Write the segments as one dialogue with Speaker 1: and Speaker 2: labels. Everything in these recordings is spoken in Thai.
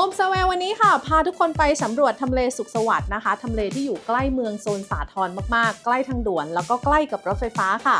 Speaker 1: โฮมเซเววันนี้ค่ะ พาทุกคนไปสำรวจทำเลสุขสวัสดิ์นะคะทำเลที่อยู่ใกล้เมืองโซนสาทรมากๆ ใกล้ทางด่วน แล้วก็ใกล้กับรถไฟฟ้าค่ะ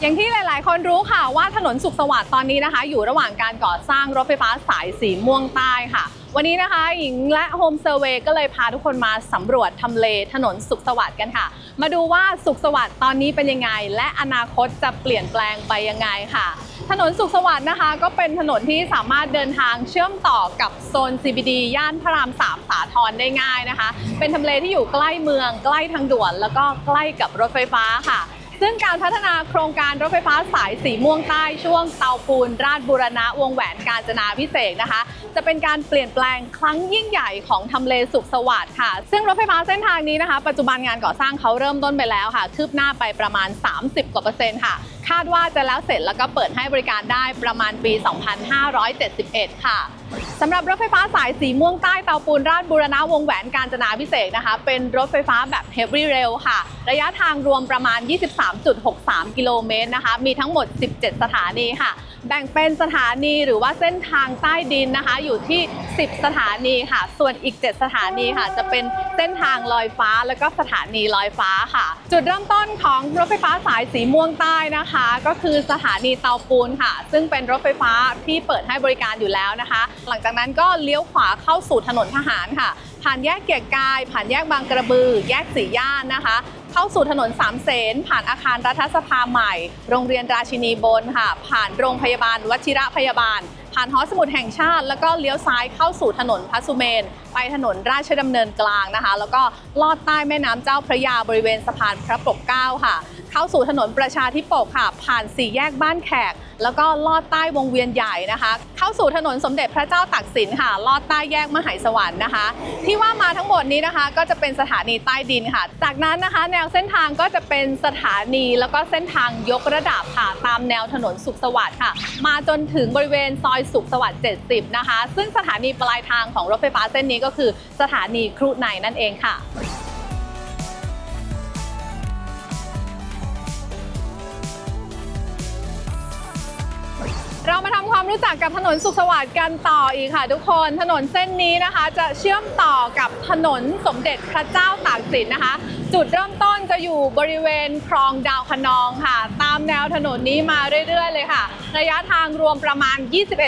Speaker 1: อย่างที่หลาย ๆ คนรู้ค่ะว่าถนนสุขสวัสดิ์ตอนนี้นะคะ อยู่ระหว่างการก่อสร้างรถไฟฟ้าสายสีม่วงใต้ค่ะ วันนี้นะคะหญิงและโฮมเซอร์เวย์ก็เลยพาทุกคนมาสำรวจทำเลถนนสุขสวัสดิ์กันค่ะ มาดูว่าสุขสวัสดิ์ตอนนี้เป็นยังไง และอนาคตจะเปลี่ยนแปลงไปยังไงค่ะ ถนนสุขสวัสดิ์นะคะ ก็เป็นถนนที่สามารถเดินทางเชื่อมต่อกับโซน CBD ย่านพระรามสามสาทรได้ง่ายนะคะ เป็นทำเลที่อยู่ใกล้เมือง ใกล้ทางด่วน แล้วก็ใกล้กับรถไฟฟ้าค่ะ ซึ่งการพัฒนาโครงการรถไฟฟ้าสายสีม่วงใต้ช่วงเตาปูน ราชบุรณะวงแหวนกาญจนาพิเศษกนะคะ จะเป็นการเปลี่ยนแปลงครั้งยิ่งใหญ่ของทำเลสุขสวัสดิ์ค่ะ ซึ่งรถไฟฟ้าเส้นทางนี้นะคะ ปัจจุบันงานก่อสร้างเขาเริ่มต้นไปแล้วค่ะ คืบหน้าไปประมาณ 30 กว่าเปอร์เซ็นต์ค่ะ คาดว่าจะแล้วเสร็จแล้วก็เปิดให้บริการได้ประมาณปี 2571 ค่ะ สำหรับรถไฟฟ้าสายสีม่วงใต้เตาปูนราชบุรณะวงแหวนกาญจนาพิเศษนะคะ เป็นรถไฟฟ้าแบบ Heavy Rail ค่ะ ระยะทางรวมประมาณ 23.63 กิโลเมตรนะคะ มีทั้งหมด 17 สถานีค่ะ แบ่งเป็นสถานีหรือว่าเส้นทางใต้ดินนะคะ อยู่ที่ 10 สถานีค่ะ ส่วนอีก 7 สถานีค่ะ จะเป็นเส้นทางลอยฟ้าแล้วก็สถานีลอยฟ้าค่ะ จุดเริ่มต้นของรถไฟฟ้าสายสีม่วงใต้นะคะ ก็คือสถานีเตาปูนค่ะ ซึ่งเป็นรถไฟฟ้าที่เปิดให้บริการอยู่แล้วนะคะหลังจากนั้นก็เลี้ยวขวาเข้าสู่ถนนทหารค่ะ ผ่านแยกเกียรกาย ผ่านแยกบางกระบือ แยกสีย่านนะคะ เข้าสู่ถนนสามเสนผ่านอาคารรัฐสภาใหม่ โรงเรียนราชินีบนค่ะ ผ่านโรงพยาบาลวชิระพยาบาล ผ่านหอสมุดแห่งชาติ แล้วก็เลี้ยวซ้ายเข้าสู่ถนนพัสุเมน ไปถนนราชดำเนินกลางนะคะ แล้วก็ลอดใต้แม่น้ำเจ้าพระยาบริเวณสะพานพระปกเกล้าค่ะ เข้าสู่ถนนประชาธิปกค่ะ ผ่านสี่แยกบ้านแขก แล้วก็ลอดใต้วงเวียนใหญ่นะคะ เข้าสู่ถนนสมเด็จพระเจ้าตากสินค่ะ ลอดใต้แยกมหายสวรรค์นะคะ ที่ว่ามาทั้งหมดนี้นะคะ ก็จะเป็นสถานีใต้ดินค่ะ จากนั้นนะคะ แนวเส้นทางก็จะเป็นสถานีแล้วก็เส้นทางยกระดับค่ะตามแนวถนนสุขสวัสดิ์ค่ะ มาจนถึงบริเวณซอยสุขสวัสดิ์ 70 นะคะ ซึ่งสถานีปลายทางของรถไฟฟ้าเส้นนี้ก็คือสถานีครุในนั่นเองค่ะ เรามาทำความรู้จักกับถนนสุขสวัสดิ์กันต่ออีกค่ะ ทุกคนถนนเส้นนี้นะคะ จะเชื่อมต่อกับถนนสมเด็จพระเจ้าตากสินนะคะ จุดเริ่มต้นจะอยู่บริเวณคลองดาวคะนองค่ะ ตามแนวถนนนี้มาเรื่อยๆ เลยค่ะ ระยะทางรวมประมาณ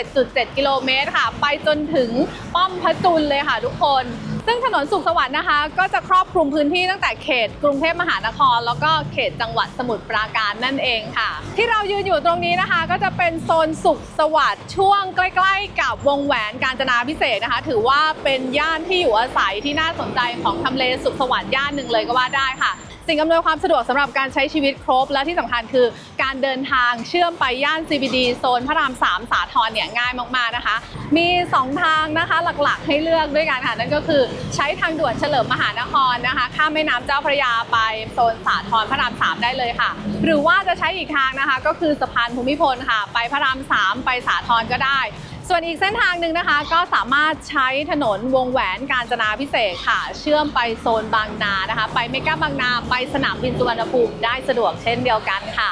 Speaker 1: 21.7 กิโลเมตรค่ะ ไปจนถึงป้อมพระจุลเลยค่ะทุกคน ซึ่งถนนสุขสวัสดิ์นะคะ ก็จะครอบคลุมพื้นที่ตั้งแต่เขตกรุงเทพมหานคร แล้วก็เขตจังหวัดสมุทรปราการนั่นเองค่ะ ที่เรายืนอยู่ตรงนี้นะคะ ก็จะเป็นโซนสุขสวัสดิ์ช่วงใกล้ ๆ กับวงแหวนกาญจนาพิเศษนะคะ ถือว่าเป็นย่านที่อยู่อาศัยที่น่าสนใจของทำเลสุขสวัสดิ์ย่านหนึ่งเลยก็ว่าได้ค่ะ สิ่งอำนวยความสะดวกสำหรับการใช้ชีวิตครบ และที่สำคัญคือการเดินทางเชื่อมไปย่าน CBD โซนพระราม 3 สาทรเนี่ยง่ายมากๆนะคะ มี 2 ทางนะคะหลักๆให้เลือกด้วยกันค่ะนั่นก็คือใช้ทางด่วนเฉลิมมหานครนะคะข้ามแม่น้ำเจ้าพระยาไปโซนสาทรพระราม 3 ได้เลยค่ะ หรือว่าจะใช้อีกทางนะคะก็คือสะพานภูมิพลค่ะ ไปพระราม 3 ไปสาทรก็ได้ ส่วนอีกเส้นทางหนึ่งนะคะ ก็สามารถใช้ถนนวงแหวนกาญจนาพิเศษค่ะ เชื่อมไปโซนบางนานะคะ ไปเมกาบางนาไปสนามบินสุวรรณภูมิได้สะดวกเช่นเดียวกันค่ะ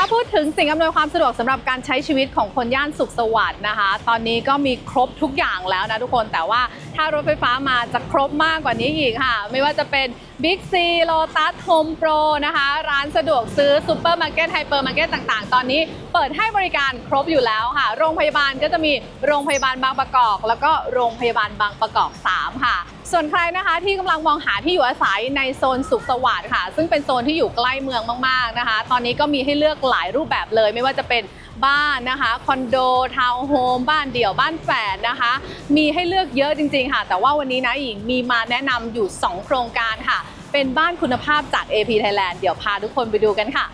Speaker 1: ถ้าพูดถึงสิ่งอำนวยความสะดวกสำหรับการใช้ชีวิตของคนย่านสุขสวัสดิ์นะคะ ตอนนี้ก็มีครบทุกอย่างแล้วนะทุกคนแต่ว่าถ้ารถไฟฟ้ามาจะครบมากกว่านี้อีกค่ะ ไม่ว่าจะเป็น Big C Lotus Home Pro นะคะ ร้านสะดวกซื้อซูเปอร์มาร์เก็ตไฮเปอร์มาร์เก็ตต่างๆ ตอนนี้เปิดให้บริการครบอยู่แล้วค่ะ โรงพยาบาลก็จะมีโรงพยาบาลบางประกอบ แล้วก็โรงพยาบาลบางประกอบ 3 ค่ะ ส่วนใครนะคะที่กำลังมองหาที่อยู่อาศัยในโซนสุขสวัสดิ์ค่ะ ซึ่งเป็นโซนที่อยู่ใกล้เมืองมากๆนะคะ ตอนนี้ก็มีให้เลือกหลายรูปแบบเลย ไม่ว่าจะเป็นบ้านนะคะคอนโดทาวน์โฮมบ้านเดี่ยวบ้านแฝดนะคะ มีให้เลือกเยอะจริง ๆ ค่ะ แต่ว่าวันนี้นะหญิงมีมาแนะนำอยู่ 2 โครงการค่ะ เป็นบ้านคุณภาพจาก AP Thailand เดี๋ยวพาทุกคนไปดูกันค่ะ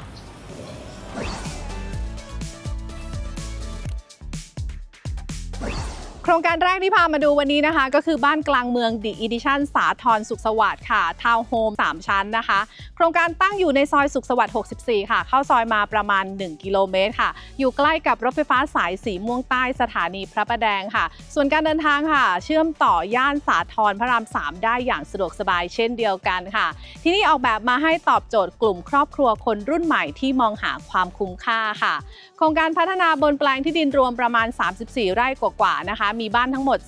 Speaker 1: โครงการแรกที่พามาดูวันนี้นะคะ ก็คือบ้านกลางเมืองดิอีดิชั่นสาทรสุขสวัสดิ์ค่ะทาวน์โฮม3 ชั้นนะคะ โครงการตั้งอยู่ในซอยสุขสวัสดิ์ 64 ค่ะ เข้าซอยมาประมาณ 1 กิโลเมตรค่ะ อยู่ใกล้กับรถไฟฟ้าสายสีม่วงใต้สถานีพระประแดงค่ะ ส่วนการเดินทางค่ะ เชื่อมต่อย่านสาทรพระราม 3 ได้อย่างสะดวกสบายเช่นเดียวกันค่ะ ที่นี่ออกแบบมาให้ตอบโจทย์กลุ่มครอบครัวคนรุ่นใหม่ที่มองหาความคุ้มค่าค่ะ โครงการพัฒนาบนแปลงที่ดินรวมประมาณ 34 ไร่กว่าๆนะคะมีบ้านทั้งหมด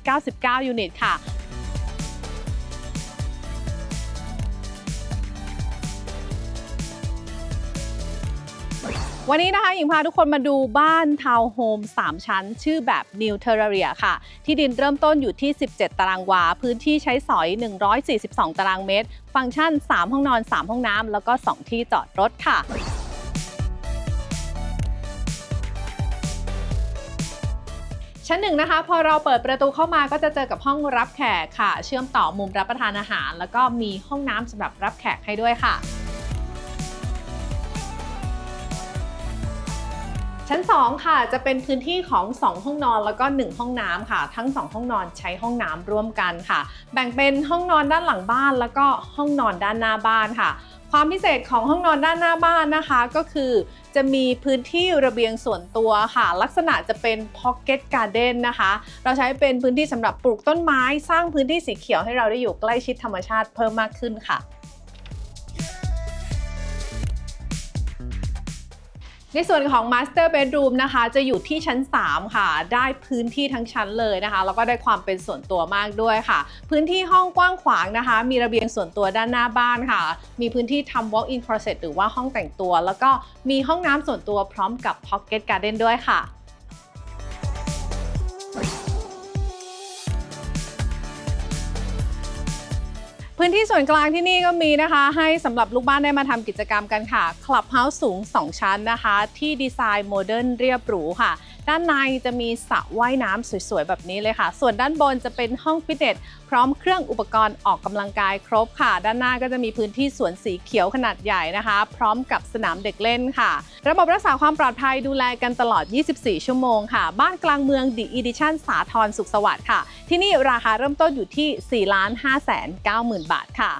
Speaker 1: 299 ยูนิตค่ะวันนี้นะคะหญิงพาทุกคนมาดูบ้านทาวน์โฮม3 ชั้น ชื่อแบบ New Terraria ค่ะ ที่ดินเริ่มต้นอยู่ที่ 17 ตารางวา พื้นที่ใช้สอย 142 ตารางเมตร ฟังก์ชัน 3 ห้องนอน 3 ห้องน้ำแล้วก็ 2 ที่จอดรถค่ะ ชั้นหนึ่งนะคะ พอเราเปิดประตูเข้ามาก็จะเจอกับห้องรับแขกค่ะ เชื่อมต่อมุมรับประทานอาหาร แล้วก็มีห้องน้ำสำหรับรับแขกให้ด้วยค่ะชั้น 2 ค่ะจะเป็นพื้นที่ของ 2 ห้องนอนแล้วก็ 1 ห้องน้ำค่ะ ทั้ง 2 ห้องนอนใช้ห้องน้ำร่วมกันค่ะ แบ่งเป็นห้องนอนด้านหลังบ้าน แล้วก็ห้องนอนด้านหน้าบ้านค่ะ ความพิเศษของห้องนอนด้านหน้าบ้านนะคะ ก็คือจะมีพื้นที่ระเบียงส่วนตัวค่ะ ลักษณะจะเป็นพ็อกเก็ตการ์เด้นนะคะ เราใช้เป็นพื้นที่สำหรับปลูกต้นไม้ สร้างพื้นที่สีเขียวให้เราได้อยู่ใกล้ชิดธรรมชาติเพิ่มมากขึ้นค่ะ ในส่วนของ Master Bedroom นะคะ จะอยู่ที่ชั้น 3 ค่ะ ได้พื้นที่ทั้งชั้นเลยนะคะ แล้วก็ได้ความเป็นส่วนตัวมากด้วยค่ะ พื้นที่ห้องกว้างขวางนะคะ มีระเบียงส่วนตัวด้านหน้าบ้านค่ะ มีพื้นที่ทำ walk-in closet หรือว่าห้องแต่งตัว แล้วก็มีห้องน้ำส่วนตัวพร้อมกับ pocket garden ด้วยค่ะ นที่ส่วนกลางที่นี่ก็มีนะคะ ให้สำหรับลูกบ้านได้มาทำกิจกรรมกันค่ะคลับเฮาส์สูง 2 ชั้นนะคะ ที่ดีไซน์โมเดิร์นเรียบหรูค่ะ ด้านในจะมีสระว่ายน้ำสวยๆ แบบนี้เลยค่ะ ส่วนด้านบนจะเป็นห้องฟิตเนสพร้อมเครื่องอุปกรณ์ออกกำลังกายครบค่ะ ด้านหน้าก็จะมีพื้นที่สวนสีเขียวขนาดใหญ่นะคะ พร้อมกับสนามเด็กเล่นค่ะ ระบบรักษาความปลอดภัยดูแลกันตลอด 24 ชั่วโมงค่ะ บ้านกลางเมืองดิอีดิชั่นสาทรสุขสวัสดิ์ค่ะ ที่นี่ราคาเริ่มต้นอยู่ที่ 4 5 9 0 0 0 0 บาทค่ะ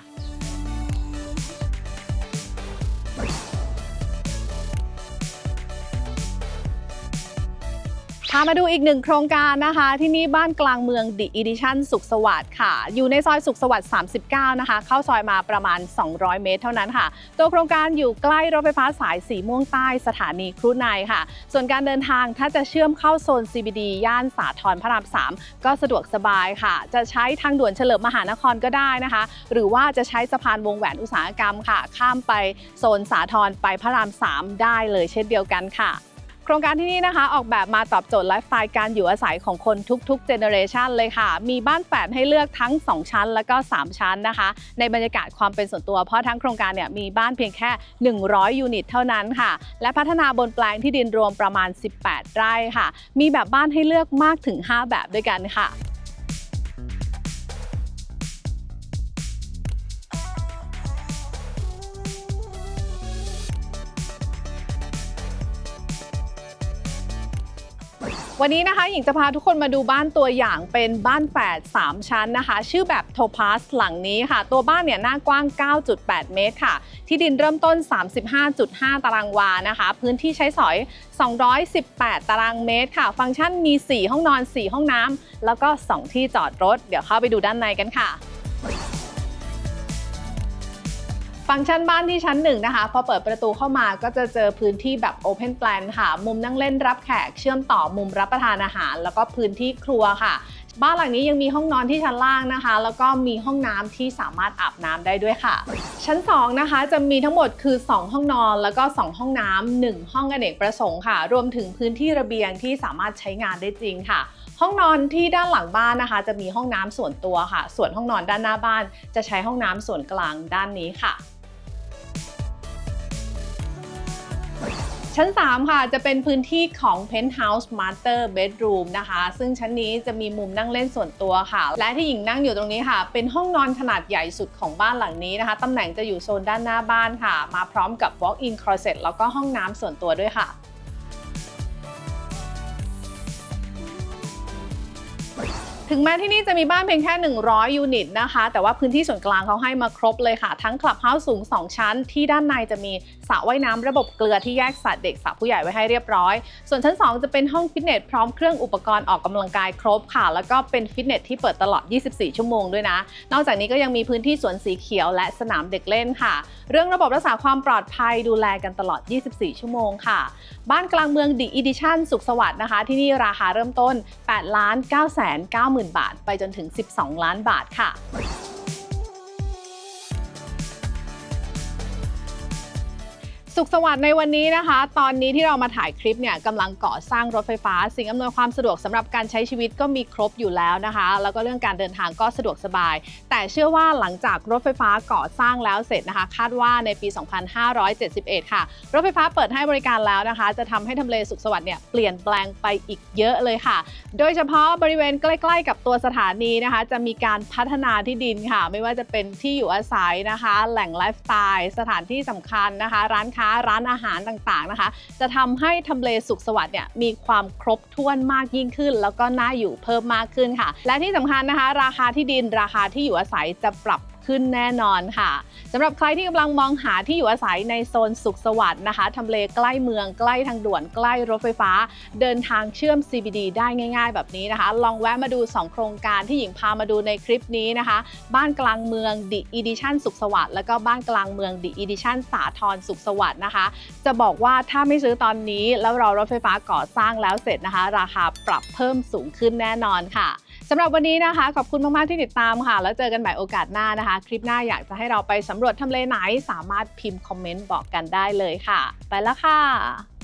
Speaker 1: พามาดูอีกหนึ่งโครงการนะคะ ที่นี่บ้านกลางเมืองดิอีดิชั่นสุขสวัสดิ์ค่ะ อยู่ในซอยสุขสวัสดิ์39 นะคะ เข้าซอยมาประมาณ 200 เมตรเท่านั้นค่ะ ตัวโครงการอยู่ใกล้รถไฟฟ้าสายสีม่วงใต้สถานีครูในายค่ะ ส่วนการเดินทางถ้าจะเชื่อมเข้าโซน CBD ย่านสาทรพระราม 3 ก็สะดวกสบายค่ะ จะใช้ทางด่วนเฉลิมมหานครก็ได้นะคะ หรือว่าจะใช้สะพานวงแหวนอุตสาหกรรมค่ะ ข้ามไปโซนสาทรไปพระราม 3 ได้เลยเช่นเดียวกันค่ะ ครงการที่นี่นะคะ ออกแบบมาตอบโจทย์ไลฟ์สไตล์การอยู่อาศัยของคนทุกๆเจเนอเรชันเลยค่ะ มีบ้านแฝดให้เลือกทั้ง 2 ชั้น แล้วก็ 3 ชั้นนะคะ ในบรรยากาศความเป็นส่วนตัว เพราะทั้งโครงการเนี่ยมีบ้านเพียงแค่ 100 ยูนิตเท่านั้นค่ะ และพัฒนาบนแปลงที่ดินรวมประมาณ 18 ไร่ค่ะ มีแบบบ้านให้เลือกมากถึง 5 แบบด้วยกันค่ะ วันนี้นะคะหญิงจะพาทุกคนมาดูบ้านตัวอย่างเป็นบ้านแฝด3 ชั้นนะคะ ชื่อแบบโทพาสหลังนี้ค่ะ ตัวบ้านเนี่ยหน้ากว้าง 9.8 เมตรค่ะ ที่ดินเริ่มต้น 35.5 ตารางวานะคะ พื้นที่ใช้สอย 218 ตารางเมตรค่ะ ฟังก์ชันมี 4 ห้องนอน 4 ห้องน้ำแล้วก็ 2 ที่จอดรถ เดี๋ยวเข้าไปดูด้านในกันค่ะ ฟังก์ชันบ้านที่ชั้นหนึ่งนะคะพอเปิดประตูเข้ามาก็จะเจอพื้นที่แบบ Open Plan ค่ะ มุมนั่งเล่นรับแขกเชื่อมต่อมุมรับประทานอาหาร แล้วก็พื้นที่ครัวค่ะ บ้านหลังนี้ยังมีห้องนอนที่ชั้นล่างนะคะ แล้วก็มีห้องน้ำที่สามารถอาบน้ำได้ด้วยค่ะ ชั้น 2 นะคะ จะมีทั้งหมดคือ 2 ห้องนอน แล้วก็ 2 ห้องน้ำ1ห้องอเนกประสงค์ค่ะ รวมถึงพื้นที่ระเบียงที่สามารถใช้งานได้จริงค่ะห้องนอนที่ด้านหลังบ้านนะคะ จะมีห้องน้ำส่วนตัวค่ะ ส่วนห้องนอนด้านหน้าบ้าน จะใช้ห้องน้ำส่วนกลางด้านนี้ค่ะ ชั้น 3 ค่ะ จะเป็นพื้นที่ของ Penthouse Master Bedroom นะคะ ซึ่งชั้นนี้จะมีมุมนั่งเล่นส่วนตัวค่ะ และที่หญิงนั่งอยู่ตรงนี้ค่ะ เป็นห้องนอนขนาดใหญ่สุดของบ้านหลังนี้นะคะ ตำแหน่งจะอยู่โซนด้านหน้าบ้านค่ะ มาพร้อมกับ walk-in closet แล้วก็ห้องน้ำส่วนตัวด้วยค่ะ ถึงแม้ที่นี่จะมีบ้านเพียงแค่ 100 ยูนิตนะคะ แต่ว่าพื้นที่ส่วนกลางเขาให้มาครบเลยค่ะ ทั้งคลับเฮาส์สูง 2 ชั้น ที่ด้านในจะมีสระว่ายน้ำระบบเกลือที่แยกสัตเด็กสระผู้ใหญ่ไว้ให้เรียบร้อย ส่วนชั้น 2 จะเป็นห้องฟิตเนสพร้อมเครื่องอุปกรณ์ออกกำลังกายครบค่ะ แล้วก็เป็นฟิตเนสที่เปิดตลอด 24 ชั่วโมงด้วยนะ นอกจากนี้ก็ยังมีพื้นที่สวนสีเขียวและสนามเด็กเล่นค่ะ เรื่องระบบรักษาความปลอดภัยดูแลกันตลอด 24 ชั่วโมงค่ะ บ้านกลางเมืองดิอีดิชั่นสุขสวัสดิ์นะคะ ที่นี่ราคาเริ่มต้น8ล้าน9 9 0 0 0 50,000 บาท ไปจนถึง 12 ล้านบาทค่ะ สุขสวัสดิ์ในวันนี้นะคะ ตอนนี้ที่เรามาถ่ายคลิปเนี่ยกำลังก่อสร้างรถไฟฟ้า สิ่งอำนวยความสะดวกสำหรับการใช้ชีวิตก็มีครบอยู่แล้วนะคะ แล้วก็เรื่องการเดินทางก็สะดวกสบาย แต่เชื่อว่าหลังจากรถไฟฟ้าก่อสร้างแล้วเสร็จนะคะ คาดว่าในปี 2571 ค่ะ รถไฟฟ้าเปิดให้บริการแล้วนะคะ จะทำให้ทำเลสุขสวัสดิ์เนี่ยเปลี่ยนแปลงไปอีกเยอะเลยค่ะ โดยเฉพาะบริเวณใกล้ ๆ กับตัวสถานีนะคะ จะมีการพัฒนาที่ดินค่ะ ไม่ว่าจะเป็นที่อยู่อาศัยนะคะ แหล่งไลฟ์สไตล์สถานที่สำคัญนะคะ ร้านค้าร้านอาหารต่างๆนะคะ จะทำให้ทำเลสุขสวัสดิ์เนี่ยมีความครบถ้วนมากยิ่งขึ้น แล้วก็น่าอยู่เพิ่มมากขึ้นค่ะ และที่สำคัญนะคะ ราคาที่ดินราคาที่อยู่อาศัยจะปรับ ขึ้นแน่นอนค่ะสำหรับใครที่กำลังมองหาที่อยู่อาศัยในโซนสุขสวัสดิ์นะคะทำเลใกล้เมืองใกล้ทางด่วนใกล้รถไฟฟ้า เดินทางเชื่อม CBD ได้ง่ายๆ แบบนี้นะคะ ลองแวะมาดู 2 โครงการที่หญิงพามาดูในคลิปนี้นะคะ บ้านกลางเมือง The Edition สุขสวัสดิ์แล้วก็บ้านกลางเมือง The Edition สาทรสุขสวัสดิ์นะคะ จะบอกว่าถ้าไม่ซื้อตอนนี้แล้วรอรถไฟฟ้าก่อสร้างแล้วเสร็จนะคะ ราคาปรับเพิ่มสูงขึ้นแน่นอนค่ะ สำหรับวันนี้นะคะ ขอบคุณมาก ๆ ที่ติดตามค่ะ แล้วเจอกันใหม่โอกาสหน้านะคะ คลิปหน้าอยากจะให้เราไปสำรวจทำเลไหน สามารถพิมพ์คอมเมนต์บอกกันได้เลยค่ะ ไปแล้วค่ะ